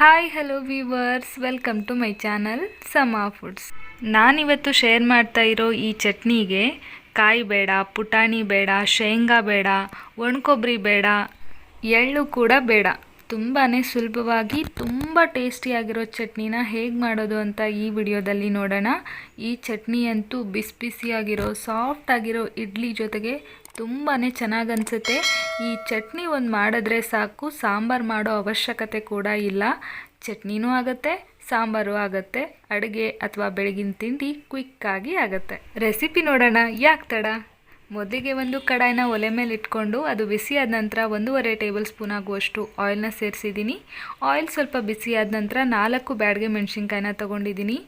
Hi hello viewers welcome to my channel Sama foods ನಾನಿವತ್ತು share ಮಾಡ್ತಾ ಇರೋ ಈ ಚಟ್ನಿಗೆ ಕಾಯಿ ಬೇಡ, ಪುಟಾಣಿ ಬೇಡ, ಶೇಂಗಾ ಬೇಡ ಒಣಕೊಬ್ಬರಿ ಬೇಡ, ಎಳ್ಳು ಕೂಡ ಬೇಡ. ತುಂಬಾ ಸುಲಭವಾಗಿ, ತುಂಬ ಟೇಸ್ಟಿಯಾಗಿರೋ ಚಟ್ನಿನ ಹೇಗೆ ಮಾಡೋದು ಅಂತ ಈ ವಿಡಿಯೋದಲ್ಲಿ ನೋಡೋಣ. ಈ ಚಟ್ನಿ ಅಂತೂ ಬಿಸಿ ಬಿಸಿಯಾಗಿರೋ ಸಾಫ್ಟ್ ಆಗಿರೋ ಇಡ್ಲಿ ಜೊತೆಗೆ ತುಂಬಾ ಚೆನ್ನಾಗಿ ಅನಿಸುತ್ತೆ. ಈ ಚಟ್ನಿ ಒಂದು ಮಾಡಿದ್ರೆ ಸಾಕು, ಸಾಂಬಾರು ಮಾಡೋ ಅವಶ್ಯಕತೆ ಕೂಡ ಇಲ್ಲ. ಚಟ್ನಿನೂ ಆಗುತ್ತೆ, ಸಾಂಬಾರು ಆಗುತ್ತೆ, ಅಡುಗೆ ಅಥವಾ ಬೆಳಗಿನ ತಿಂಡಿ ಕ್ವಿಕ್ಕಾಗಿ ಆಗುತ್ತೆ. ರೆಸಿಪಿ ನೋಡೋಣ, ಯಾಕೆ ತಡ? ಮೊದಲಿಗೆ ಒಂದು ಕಡಾಯಿನ ಒಲೆ ಮೇಲೆ ಇಟ್ಕೊಂಡು ಅದು ಬಿಸಿಯಾದ ನಂತರ ಒಂದೂವರೆ ಟೇಬಲ್ ಸ್ಪೂನ್ ಆಗುವಷ್ಟು ಆಯಿಲ್ನ ಸೇರಿಸಿದ್ದೀನಿ. ಆಯಿಲ್ ಸ್ವಲ್ಪ ಬಿಸಿಯಾದ ನಂತರ ನಾಲ್ಕು ಬ್ಯಾಡ್ಗೆ ಮೆಣಸಿನ್ಕಾಯಿನ ತೊಗೊಂಡಿದ್ದೀನಿ.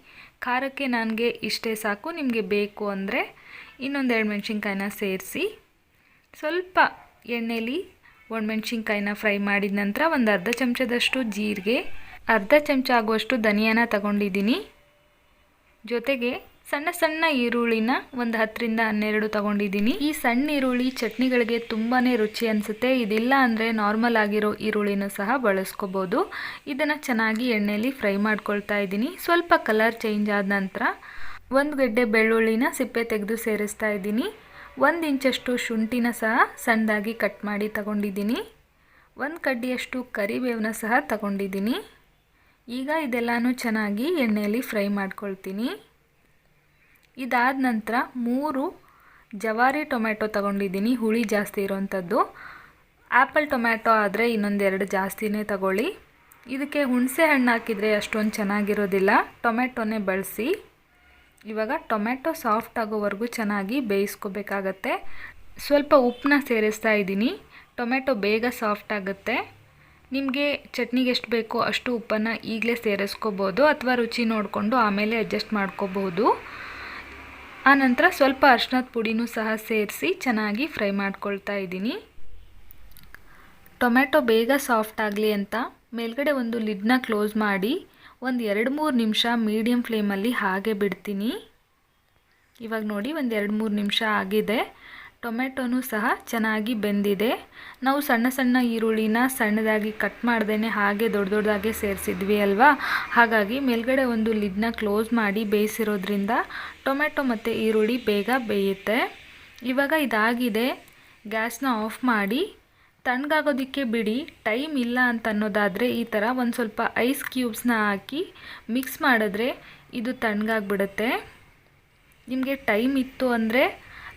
ಖಾರಕ್ಕೆ ನನಗೆ ಇಷ್ಟೇ ಸಾಕು, ನಿಮಗೆ ಬೇಕು ಅಂದರೆ ಇನ್ನೊಂದೆರಡು ಮೆಣಸಿನ್ಕಾಯಿನ ಸೇರಿಸಿ ಸ್ವಲ್ಪ ಎಣ್ಣೆಲಿ ಒಣಮೆಣ್ಸಿನ್ಕಾಯಿನ ಫ್ರೈ ಮಾಡಿದ ನಂತರ ಒಂದು ಅರ್ಧ ಚಮಚದಷ್ಟು ಜೀರಿಗೆ, ಅರ್ಧ ಚಮಚ ಆಗುವಷ್ಟು ಧನಿಯಾನ ತಗೊಂಡಿದ್ದೀನಿ. ಜೊತೆಗೆ ಸಣ್ಣ ಸಣ್ಣ ಈರುಳ್ಳಿನ ಒಂದು ಹತ್ತರಿಂದ ಹನ್ನೆರಡು ತಗೊಂಡಿದ್ದೀನಿ. ಈ ಸಣ್ಣ ಈರುಳ್ಳಿ ಚಟ್ನಿಗಳಿಗೆ ತುಂಬಾ ರುಚಿ ಅನಿಸುತ್ತೆ. ಇದಿಲ್ಲ ಅಂದರೆ ನಾರ್ಮಲ್ ಆಗಿರೋ ಈರುಳ್ಳಿನೂ ಸಹ ಬಳಸ್ಕೋಬೋದು. ಇದನ್ನು ಚೆನ್ನಾಗಿ ಎಣ್ಣೆಯಲ್ಲಿ ಫ್ರೈ ಮಾಡ್ಕೊಳ್ತಾ ಇದ್ದೀನಿ. ಸ್ವಲ್ಪ ಕಲರ್ ಚೇಂಜ್ ಆದ ನಂತರ ಒಂದು ಗಡ್ಡೆ ಬೆಳ್ಳುಳ್ಳಿನ ಸಿಪ್ಪೆ ತೆಗೆದು ಸೇರಿಸ್ತಾ ಇದ್ದೀನಿ. ಒಂದು ಇಂಚಷ್ಟು ಶುಂಠಿನ ಸಹ ಸಣ್ಣದಾಗಿ ಕಟ್ ಮಾಡಿ ತಗೊಂಡಿದ್ದೀನಿ. ಒಂದು ಕಡ್ಡಿಯಷ್ಟು ಕರಿಬೇವನ್ನ ಸಹ ತಗೊಂಡಿದ್ದೀನಿ. ಈಗ ಇದೆಲ್ಲನೂ ಚೆನ್ನಾಗಿ ಎಣ್ಣೆಯಲ್ಲಿ ಫ್ರೈ ಮಾಡ್ಕೊಳ್ತೀನಿ. ಇದಾದ ನಂತರ ಮೂರು ಜವಾರಿ ಟೊಮ್ಯಾಟೊ ತಗೊಂಡಿದ್ದೀನಿ. ಹುಳಿ ಜಾಸ್ತಿ ಇರೋವಂಥದ್ದು ಆ್ಯಪಲ್ ಟೊಮ್ಯಾಟೊ ಆದರೆ ಇನ್ನೊಂದೆರಡು ಜಾಸ್ತಿನೇ ತಗೊಳ್ಳಿ. ಇದಕ್ಕೆ ಹುಣಸೆ ಹಣ್ಣು ಹಾಕಿದರೆ ಅಷ್ಟೊಂದು ಚೆನ್ನಾಗಿರೋದಿಲ್ಲ. ಟೊಮೆಟೊನೇ ಬಳಸಿ. ಇವಾಗ ಟೊಮೆಟೊ ಸಾಫ್ಟ್ ಆಗೋವರೆಗೂ ಚೆನ್ನಾಗಿ ಬೇಯಿಸ್ಕೋಬೇಕಾಗತ್ತೆ. ಸ್ವಲ್ಪ ಉಪ್ಪನ್ನ ಸೇರಿಸ್ತಾ ಇದ್ದೀನಿ. ಟೊಮೆಟೊ ಬೇಗ ಸಾಫ್ಟ್ ಆಗುತ್ತೆ. ನಿಮಗೆ ಚಟ್ನಿಗೆ ಎಷ್ಟು ಬೇಕೋ ಅಷ್ಟು ಉಪ್ಪನ್ನು ಈಗಲೇ ಸೇರಿಸ್ಕೋಬೋದು ಅಥವಾ ರುಚಿ ನೋಡಿಕೊಂಡು ಆಮೇಲೆ ಅಡ್ಜಸ್ಟ್ ಮಾಡ್ಕೋಬೋದು. ಆನಂತರ ಸ್ವಲ್ಪ ಅರ್ಶಿನದ ಪುಡಿನೂ ಸಹ ಸೇರಿಸಿ ಚೆನ್ನಾಗಿ ಫ್ರೈ ಮಾಡ್ಕೊಳ್ತಾ ಇದ್ದೀನಿ. ಟೊಮೆಟೊ ಬೇಗ ಸಾಫ್ಟ್ ಆಗಲಿ ಅಂತ ಮೇಲ್ಗಡೆ ಒಂದು ಲಿಡ್ನ ಕ್ಲೋಸ್ ಮಾಡಿ ಒಂದು ಎರಡು ಮೂರು ನಿಮಿಷ ಮೀಡಿಯಮ್ ಫ್ಲೇಮಲ್ಲಿ ಹಾಗೆ ಬಿಡ್ತೀನಿ. ಇವಾಗ ನೋಡಿ ಒಂದು ಎರಡು ಮೂರು ನಿಮಿಷ ಆಗಿದೆ. ಟೊಮೆಟೊನೂ ಸಹ ಚೆನ್ನಾಗಿ ಬೆಂದಿದೆ. ನಾವು ಸಣ್ಣ ಸಣ್ಣ ಈರುಳ್ಳಿನ ಸಣ್ಣದಾಗಿ ಕಟ್ ಮಾಡ್ದೇ ಹಾಗೆ ದೊಡ್ಡ ದೊಡ್ಡದಾಗೆ ಸೇರಿಸಿದ್ವಿ ಅಲ್ವಾ? ಹಾಗಾಗಿ ಮೇಲ್ಗಡೆ ಒಂದು ಲಿಡ್ನ ಕ್ಲೋಸ್ ಮಾಡಿ ಬೇಯಿಸಿರೋದ್ರಿಂದ ಟೊಮೆಟೊ ಮತ್ತು ಈರುಳ್ಳಿ ಬೇಗ ಬೇಯುತ್ತೆ. ಇವಾಗ ಇದಾಗಿದೆ. ಗ್ಯಾಸ್ನ ಆಫ್ ಮಾಡಿ ತಣ್ಣಗಾಗೋದಕ್ಕೆ ಬಿಡಿ, ಟೈಮ್ ಇಲ್ಲ ಅಂತ ಅನ್ನೋದಾದರೆ ಈ ಥರ ಒಂದು ಸ್ವಲ್ಪ ಐಸ್ ಕ್ಯೂಬ್ಸ್ನ ಹಾಕಿ ಮಿಕ್ಸ್ ಮಾಡಿದ್ರೆ ಇದು ತಣ್ಣಗಾಗ್ಬಿಡುತ್ತೆ. ನಿಮಗೆ ಟೈಮ್ ಇತ್ತು ಅಂದರೆ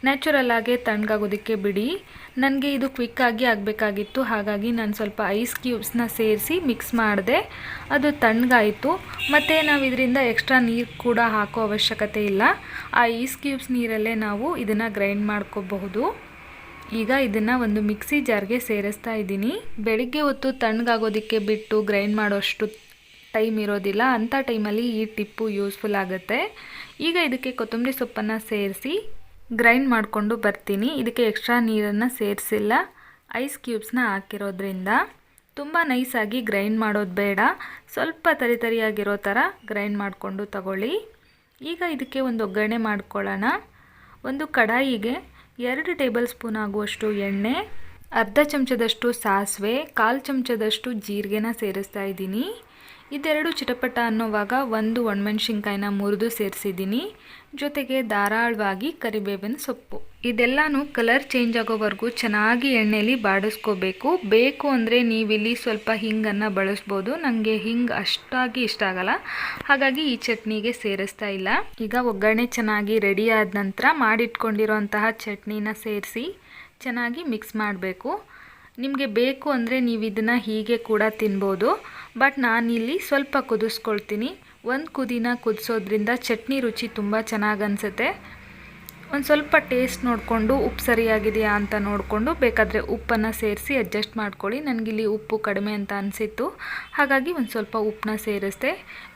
ನ್ಯಾಚುರಲ್ ಆಗೇ ತಣ್ಣಗಾಗೋದಕ್ಕೆ ಬಿಡಿ. ನನಗೆ ಇದು ಕ್ವಿಕ್ಕಾಗಿ ಆಗಬೇಕಾಗಿತ್ತು, ಹಾಗಾಗಿ ನಾನು ಸ್ವಲ್ಪ ಐಸ್ ಕ್ಯೂಬ್ಸ್ನ ಸೇರಿಸಿ ಮಿಕ್ಸ್ ಮಾಡಿದೆ. ಅದು ತಣ್ಣಗಾಯಿತು. ಮತ್ತು ನಾವು ಇದರಿಂದ ಎಕ್ಸ್ಟ್ರಾ ನೀರು ಕೂಡ ಹಾಕೋ ಅವಶ್ಯಕತೆ ಇಲ್ಲ. ಆ ಐಸ್ ಕ್ಯೂಬ್ಸ್ ನೀರಲ್ಲೇ ನಾವು ಇದನ್ನು ಗ್ರೈಂಡ್ ಮಾಡ್ಕೋಬಹುದು. ಈಗ ಇದನ್ನು ಒಂದು ಮಿಕ್ಸಿ ಜಾರ್ಗೆ ಸೇರಿಸ್ತಾ ಇದ್ದೀನಿ. ಬೆಳಿಗ್ಗೆ ಹೊತ್ತು ತಣ್ಣಗಾಗೋದಕ್ಕೆ ಬಿಟ್ಟು ಗ್ರೈಂಡ್ ಮಾಡೋಷ್ಟು ಟೈಮ್ ಇರೋದಿಲ್ಲ. ಅಂಥ ಟೈಮಲ್ಲಿ ಈ ಟಿಪ್ಪು ಯೂಸ್ಫುಲ್ ಆಗುತ್ತೆ. ಈಗ ಇದಕ್ಕೆ ಕೊತ್ತಂಬರಿ ಸೊಪ್ಪನ್ನು ಸೇರಿಸಿ ಗ್ರೈಂಡ್ ಮಾಡಿಕೊಂಡು ಬರ್ತೀನಿ. ಇದಕ್ಕೆ ಎಕ್ಸ್ಟ್ರಾ ನೀರನ್ನು ಸೇರಿಸಿಲ್ಲ. ಐಸ್ ಕ್ಯೂಬ್ಸ್ನ ಹಾಕಿರೋದ್ರಿಂದ ತುಂಬ ನೈಸಾಗಿ ಗ್ರೈಂಡ್ ಮಾಡೋದು ಬೇಡ. ಸ್ವಲ್ಪ ತರಿ ತರಿಯಾಗಿರೋ ಥರ ಗ್ರೈಂಡ್ ಮಾಡಿಕೊಂಡು ತಗೊಳ್ಳಿ. ಈಗ ಇದಕ್ಕೆ ಒಂದು ಒಗ್ಗರಣೆ ಮಾಡ್ಕೊಳ್ಳೋಣ. ಒಂದು ಕಡಾಯಿಗೆ ಎರಡು ಟೇಬಲ್ ಸ್ಪೂನ್ ಆಗುವಷ್ಟು ಎಣ್ಣೆ ಅರ್ಧ ಚಮಚದಷ್ಟು ಸಾಸಿವೆ ಕಾಲು ಚಮಚದಷ್ಟು ಜೀರಿಗೆನ ಸೇರಿಸ್ತಾ ಇದ್ದೀನಿ. ಇದೆರಡು ಚಿಟಪಟ ಅನ್ನೋವಾಗ ಒಂದು ಒಣಮೆಣ್ಸಿನ್ಕಾಯಿನ ಮುರಿದು ಸೇರಿಸಿದ್ದೀನಿ. ಜೊತೆಗೆ ಧಾರಾಳವಾಗಿ ಕರಿಬೇವಿನ ಸೊಪ್ಪು. ಇದೆಲ್ಲನೂ ಕಲರ್ ಚೇಂಜ್ ಆಗೋವರೆಗೂ ಚೆನ್ನಾಗಿ ಎಣ್ಣೆಯಲ್ಲಿ ಬಾಡಿಸ್ಕೋಬೇಕು. ಬೇಕು ಅಂದರೆ ನೀವಿಲ್ಲಿ ಸ್ವಲ್ಪ ಹಿಂಗನ್ನು ಬಳಸ್ಬೋದು. ನನಗೆ ಹಿಂಗೆ ಅಷ್ಟಾಗಿ ಇಷ್ಟ ಆಗಲ್ಲ. ಹಾಗಾಗಿ ಈ ಚಟ್ನಿಗೆ ಸೇರಿಸ್ತಾ ಇಲ್ಲ. ಈಗ ಒಗ್ಗರಣೆ ಚೆನ್ನಾಗಿ ರೆಡಿ ಆದ ನಂತರ ಮಾಡಿಟ್ಕೊಂಡಿರೋಂತಹ ಚಟ್ನಿನ ಸೇರಿಸಿ ಚೆನ್ನಾಗಿ ಮಿಕ್ಸ್ ಮಾಡಬೇಕು. ನಿಮಗೆ ಬೇಕು ಅಂದರೆ ನೀವು ಇದನ್ನು ಹೀಗೆ ಕೂಡ ತಿನ್ಬೋದು. ಬಟ್ ನಾನಿಲ್ಲಿ ಸ್ವಲ್ಪ ಕುದಿಸ್ಕೊಳ್ತೀನಿ. ಒಂದು ಕುದಿನ ಕುದಿಸೋದ್ರಿಂದ ಚಟ್ನಿ ರುಚಿ ತುಂಬ ಚೆನ್ನಾಗಿ ಅನಿಸುತ್ತೆ. ಒಂದು ಸ್ವಲ್ಪ ಟೇಸ್ಟ್ ನೋಡಿಕೊಂಡು ಉಪ್ಪು ಸರಿಯಾಗಿದೆಯಾ ಅಂತ ನೋಡಿಕೊಂಡು ಬೇಕಾದರೆ ಉಪ್ಪನ್ನು ಸೇರಿಸಿ ಅಡ್ಜಸ್ಟ್ ಮಾಡ್ಕೊಳ್ಳಿ. ನನಗಿಲ್ಲಿ ಉಪ್ಪು ಕಡಿಮೆ ಅಂತ ಅನಿಸಿತ್ತು. ಹಾಗಾಗಿ ಒಂದು ಸ್ವಲ್ಪ ಉಪ್ಪನ್ನ ಸೇರಿಸ್ದೆ.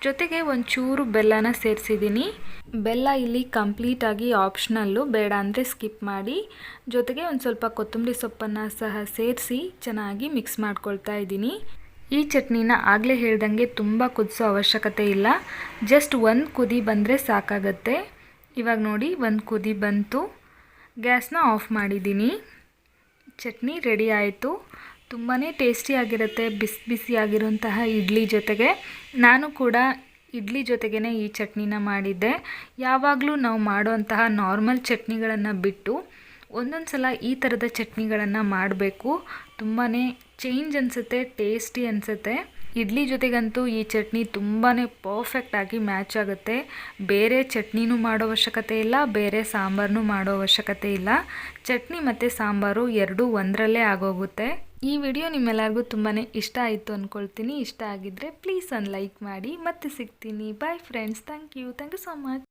ಜೊತೆಗೆ ಒಂದು ಚೂರು ಬೆಲ್ಲನ ಸೇರಿಸಿದ್ದೀನಿ ಬೆಲ್ಲ ಇಲ್ಲಿ ಕಂಪ್ಲೀಟಾಗಿ ಆಪ್ಷನಲ್ಲು ಬೇಡ ಅಂದರೆ ಸ್ಕಿಪ್ ಮಾಡಿ. ಜೊತೆಗೆ ಒಂದು ಸ್ವಲ್ಪ ಕೊತ್ತಂಬರಿ ಸೊಪ್ಪನ್ನು ಸಹ ಸೇರಿಸಿ ಚೆನ್ನಾಗಿ ಮಿಕ್ಸ್ ಮಾಡ್ಕೊಳ್ತಾ ಇದ್ದೀನಿ ಈ ಚಟ್ನಿನ ಆಗಲೇ ಹೇಳ್ದಂಗೆ ತುಂಬ ಕುದಿಸೋ ಅವಶ್ಯಕತೆ ಇಲ್ಲ. ಜಸ್ಟ್ ಒಂದು ಕುದಿ ಬಂದರೆ ಸಾಕಾಗತ್ತೆ. ಇವಾಗ ನೋಡಿ ಒಂದು ಕುದಿ ಬಂತು. ಗ್ಯಾಸ್ನ ಆಫ್ ಮಾಡಿದ್ದೀನಿ. ಚಟ್ನಿ ರೆಡಿ ಆಯಿತು. ತುಂಬಾ ಟೇಸ್ಟಿಯಾಗಿರುತ್ತೆ ಬಿಸಿ ಬಿಸಿಯಾಗಿರುವಂತಹ ಇಡ್ಲಿ ಜೊತೆಗೆ. ನಾನು ಕೂಡ ಇಡ್ಲಿ ಜೊತೆಗೇ ಈ ಚಟ್ನಿನ ಮಾಡಿದ್ದೆ. ಯಾವಾಗಲೂ ನಾವು ಮಾಡುವಂತಹ ನಾರ್ಮಲ್ ಚಟ್ನಿಗಳನ್ನು ಬಿಟ್ಟು ಒಂದೊಂದು ಸಲ ಈ ಥರದ ಚಟ್ನಿಗಳನ್ನು ಮಾಡಬೇಕು. ತುಂಬಾ ಚೇಂಜ್ ಅನಿಸುತ್ತೆ, ಟೇಸ್ಟಿ ಅನಿಸುತ್ತೆ. ಇಡ್ಲಿ ಜೊತೆಗಂತೂ ಈ ಚಟ್ನಿ ತುಂಬಾ ಪರ್ಫೆಕ್ಟಾಗಿ ಮ್ಯಾಚ್ ಆಗುತ್ತೆ. ಬೇರೆ ಚಟ್ನಿನೂ ಮಾಡೋ ಅವಶ್ಯಕತೆ ಇಲ್ಲ, ಬೇರೆ ಸಾಂಬಾರನ್ನೂ ಮಾಡೋ ಅವಶ್ಯಕತೆ ಇಲ್ಲ. ಚಟ್ನಿ ಮತ್ತು ಸಾಂಬಾರು ಎರಡೂ ಒಂದರಲ್ಲೇ ಆಗೋಗುತ್ತೆ. ಈ ವಿಡಿಯೋ ನಿಮ್ಮೆಲ್ಲರಿಗೂ ತುಂಬಾ ಇಷ್ಟ ಆಯಿತು ಅಂದ್ಕೊಳ್ತೀನಿ ಇಷ್ಟ ಆಗಿದ್ದರೆ ಪ್ಲೀಸ್ ಒಂದು ಲೈಕ್ ಮಾಡಿ. ಮತ್ತೆ ಸಿಗ್ತೀನಿ. Bye friends thank you thank you so much